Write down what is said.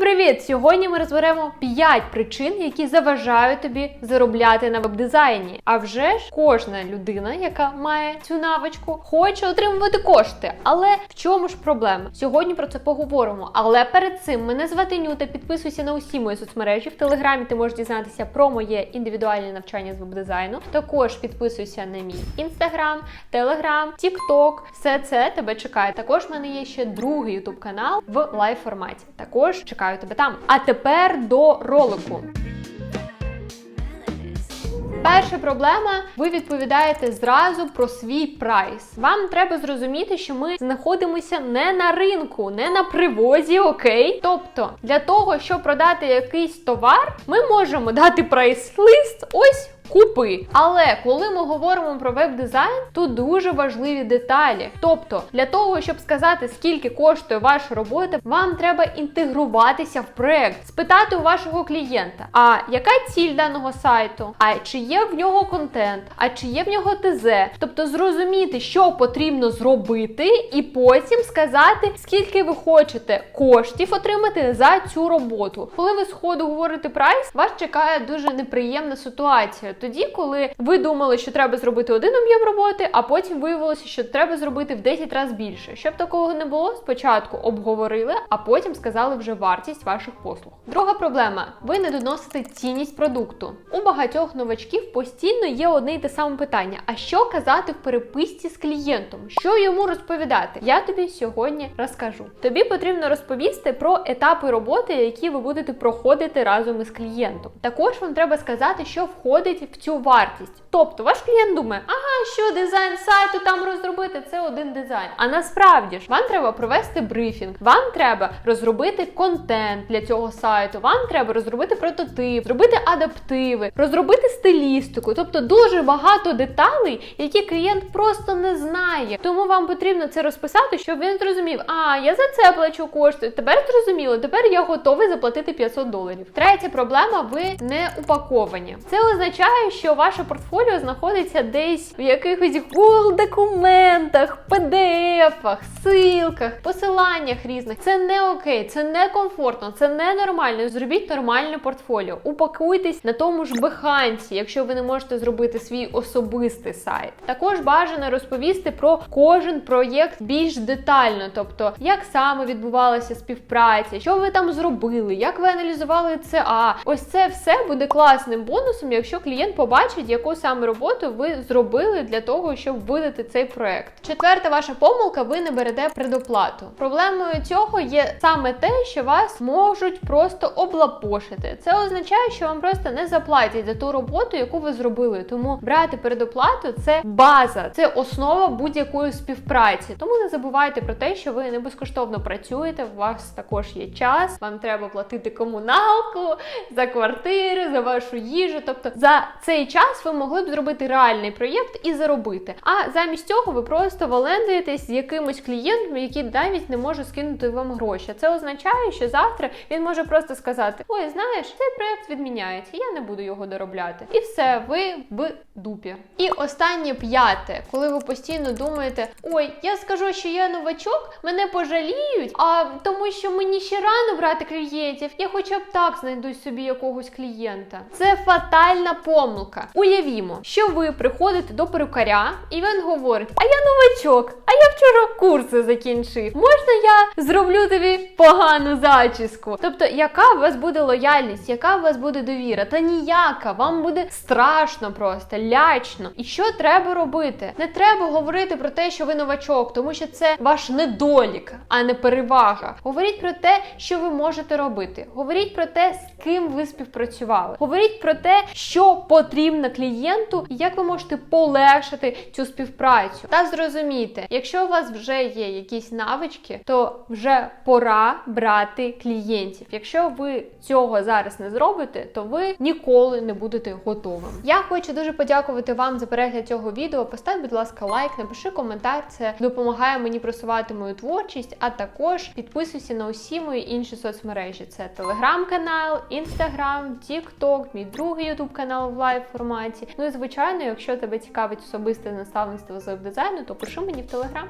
siempre привіт! Сьогодні ми розберемо 5 причин, які заважають тобі заробляти на веб-дизайні. А вже ж кожна людина, яка має цю навичку, хоче отримувати кошти. Але в чому ж проблема? Сьогодні про це поговоримо. Але перед цим мене звати Нюта. Підписуйся на усі мої соцмережі. В телеграмі ти можеш дізнатися про моє індивідуальне навчання з веб-дизайну. Також підписуйся на мій інстаграм, телеграм, тікток. Все це тебе чекає. Також в мене є ще другий ютуб канал в лайв форматі. Також чекаю тебе там. А тепер до ролику. Перша проблема, ви відповідаєте зразу про свій прайс. Вам треба зрозуміти, що ми знаходимося не на ринку, не на привозі, окей? Тобто, для того, щоб продати якийсь товар, ми можемо дати прайс-лист ось. Купи, але коли ми говоримо про веб-дизайн, тут дуже важливі деталі. Тобто, для того, щоб сказати, скільки коштує ваша робота, вам треба інтегруватися в проект, спитати у вашого клієнта, а яка ціль даного сайту, а чи є в нього контент, а чи є в нього ТЗ, тобто зрозуміти, що потрібно зробити, і потім сказати, скільки ви хочете коштів отримати за цю роботу. Коли ви сходу говорите прайс, вас чекає дуже неприємна ситуація. Тоді, коли ви думали, що треба зробити один об'єм роботи, а потім виявилося, що треба зробити в 10 разів більше. Щоб такого не було, спочатку обговорили, а потім сказали вже вартість ваших послуг. Друга проблема: ви не доносите цінність продукту. У багатьох новачків постійно є одне й те саме питання: а що казати в переписці з клієнтом? Що йому розповідати? Я тобі сьогодні розкажу. Тобі потрібно розповісти про етапи роботи, які ви будете проходити разом із клієнтом. Також вам треба сказати, що входить в цю вартість. Тобто ваш клієнт думає, ага, що дизайн сайту там розробити, це один дизайн. А насправді ж вам треба провести брифінг, вам треба розробити контент для цього сайту, вам треба розробити прототип, зробити адаптиви, розробити стилістику. Тобто дуже багато деталей, які клієнт просто не знає. Тому вам потрібно це розписати, щоб він зрозумів, а я за це плачу кошти. Тепер зрозуміло, тепер я готовий заплатити 500 доларів. Третя проблема: ви не упаковані. Це означає, що ваше портфоліо знаходиться десь в якихось Google документах, PDF-ах, ссылках, посиланнях різних. Це не окей, це не комфортно, це не нормально. Зробіть нормальне портфоліо. Упакуйтесь на тому ж беханці, якщо ви не можете зробити свій особистий сайт. Також бажано розповісти про кожен проєкт більш детально, тобто як саме відбувалася співпраця, що ви там зробили, як ви аналізували ЦА. Ось це все буде класним бонусом, якщо клієнт побачить, яку саме роботу ви зробили для того, щоб видати цей проект. Четверта ваша помилка: ви не берете предоплату. Проблемою цього є саме те, що вас можуть просто облапошити. Це означає, що вам просто не заплатять за ту роботу, яку ви зробили. Тому брати передоплату це база, це основа будь-якої співпраці. Тому не забувайте про те, що ви не безкоштовно працюєте. У вас також є час. Вам треба платити комуналку за квартири, за вашу їжу. Тобто за цей час ви могли б зробити реальний проєкт і заробити. А замість цього ви просто валендуєтесь з якимось клієнтом, який навіть не може скинути вам гроші. Це означає, що завтра він може просто сказати: Ой, знаєш, цей проєкт відміняється, я не буду його доробляти. І все, ви в дупі. І останнє п'яте, коли ви постійно думаєте, ой, я скажу, що я новачок, мене пожаліють, а тому що мені ще рано брати клієнтів, я хоча б так знайду собі якогось клієнта. Це фатальна помилка. Уявімо, що ви приходите до перукаря, і він говорить: А я новачок, вчора курси закінчив. Можна я зроблю тобі погану зачіску? Тобто, яка у вас буде лояльність, яка у вас буде довіра? Та ніяка, вам буде страшно просто, лячно. І що треба робити? Не треба говорити про те, що ви новачок, тому що це ваш недолік, а не перевага. Говоріть про те, що ви можете робити. Говоріть про те, з ким ви співпрацювали. Говоріть про те, що потрібно клієнту, і як ви можете полегшити цю співпрацю. Та зрозумійте, якщо у вас вже є якісь навички, то вже пора брати клієнтів. Якщо ви цього зараз не зробите, то ви ніколи не будете готовим. Я хочу дуже подякувати вам за перегляд цього відео. Постав, будь ласка, лайк, напиши коментар. Це допомагає мені просувати мою творчість, а також підписуйся на усі мої інші соцмережі. Це телеграм-канал, інстаграм, тікток, мій другий ютуб канал в лайв форматі. Ну і звичайно, якщо тебе цікавить особисте наставництво з веб-дизайну, то пиши мені в телеграм.